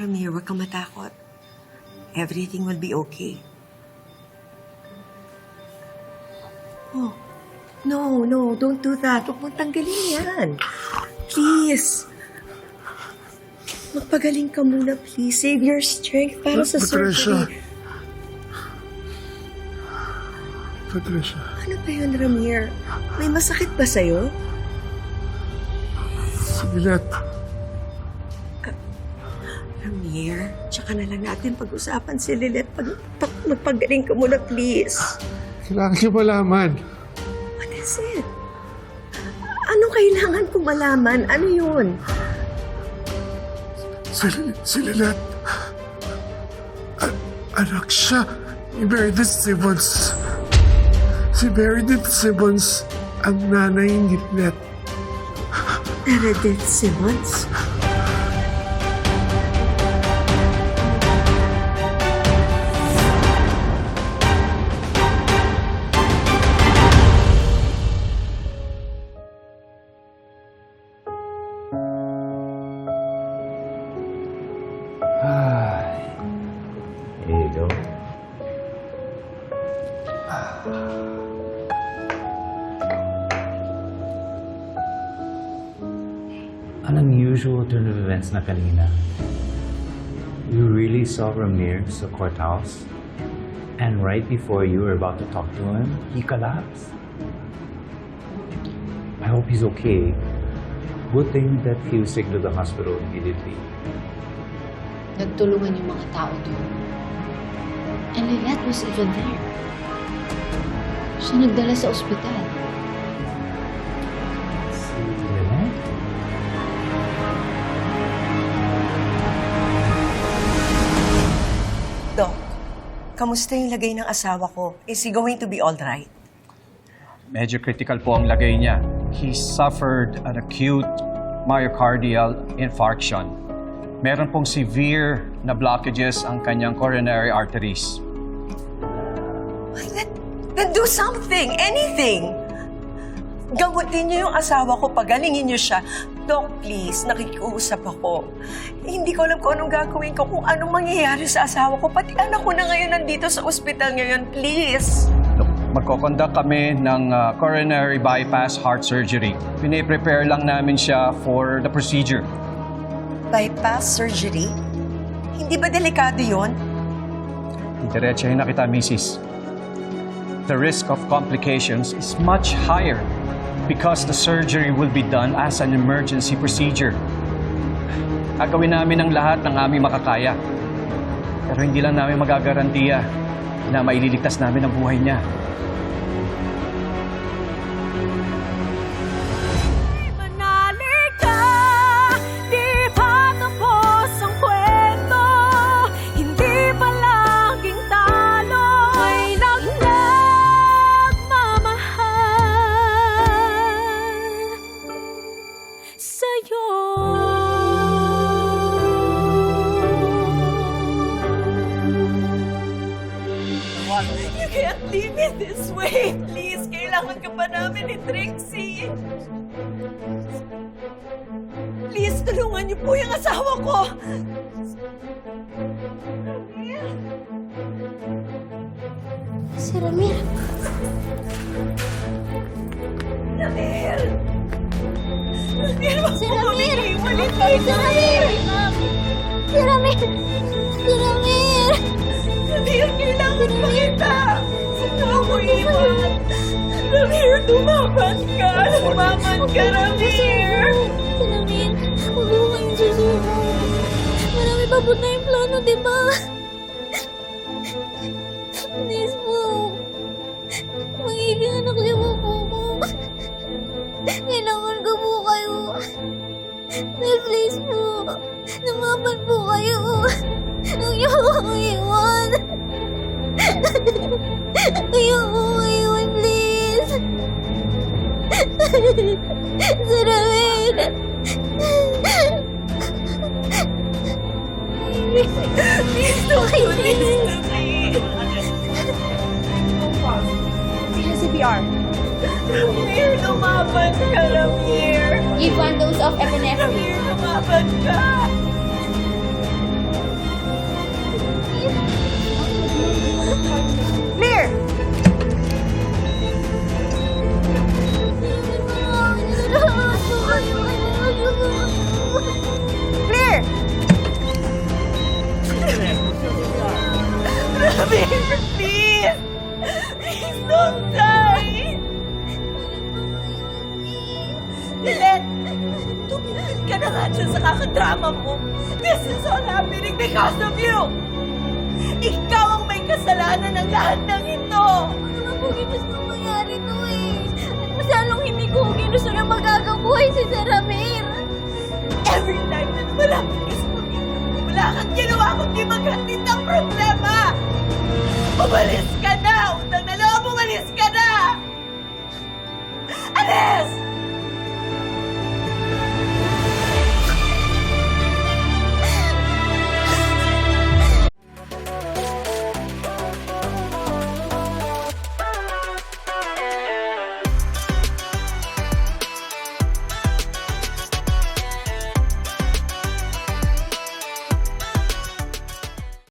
Ramir, huwag kang matakot. Everything will be okay. Oh, no, no, don't do that. Huwag mong tanggalin yan. Please. Magpagaling ka muna, please. Save your strength para sa Patricia. surgery. Patricia. Ano ba yun, Ramir? May masakit ba sa'yo? Silat. Ramir, tsaka na lang natin pag-usapan si Lilet. Pag, pag, magpagaling ka muna, please. Kailangan niyo malaman. What is it? Ano kailangan ko malaman? Ano yun? Si, si Lilet. A- anak siya ni Meredith Simmons. Si Meredith Simmons ang nanay ni Lilet. Meredith Simmons? An unusual turn of events na kanina. You really saw Ramir sa courthouse? And right before you were about to talk to him, he collapsed? I hope he's okay. Good thing that he was taken to the hospital immediately. Nagtulungan yung mga tao doon. And Lynette was even there. Siya nagdala sa ospital. Kamusta yung lagay ng asawa ko? Is he going to be all right? Medyo critical po ang lagay niya. He suffered an acute myocardial infarction. Meron pong severe na blockages ang kanyang coronary arteries. Then, then do something, anything. Gamutin niyo yung asawa ko, pagalingin niyo siya. Doc, please, nakikiusap ako. Hindi ko alam kung anong gagawin ko, kung anong mangyayari sa asawa ko. Pati anak ko na ngayon nandito sa ospital ngayon, please. Look, magkoconduct kami ng uh, coronary bypass heart surgery. Pine-prepare lang namin siya for the procedure. Bypass surgery? Hindi ba delikado yon? Diretsahin na kita, Mrs. The risk of complications is much higher because the surgery will be done as an emergency procedure. Gagawin namin ang lahat ng aming makakaya. Pero hindi lang namin magagarantiya na maililigtas namin ang buhay niya. You can't leave me this way, please. Kailangan ka pa namin ni Trixie. Please, tulungan niyo po yung asawa ko. Si Ramir. Ramir! Ramir, wag Si Ramir! kami iwalit Si Ramir! Si Ramir! Si Ramir! Ramir, kailangan pa kita. Huwag mo ako iwan. Ramir, tumaban ka. Tumaban ka, Ramir. Ramir! Huwag mo kayong susuko. Marami pa po tayong plano, di ba? Please po. Magiging anak niyo po po. Kailangan ko po kayo. Please po. Lumaban po kayo. Ayaw ko iwan, please. Si Ramir. Please don't do this to me. Ramir, lumaban ka, Ramir. Give one dose of epinephrine. Ramir, lumaban ka. here! Clear! Ravi, please! Please don't die! Lilet, tumigil ka na nga dyan sa kakadrama mo. This is all happening because of you! Ikaw ang may kasalanan ng lahat ng ito! Ano naman po ginusto mangyari to eh. At masyadong hindi ko ginusto na magagabuhay si Sir Ramir. Every time na lumalapit ka sa pamilya wala kang ginawa kundi maghatid ng problema! Umalis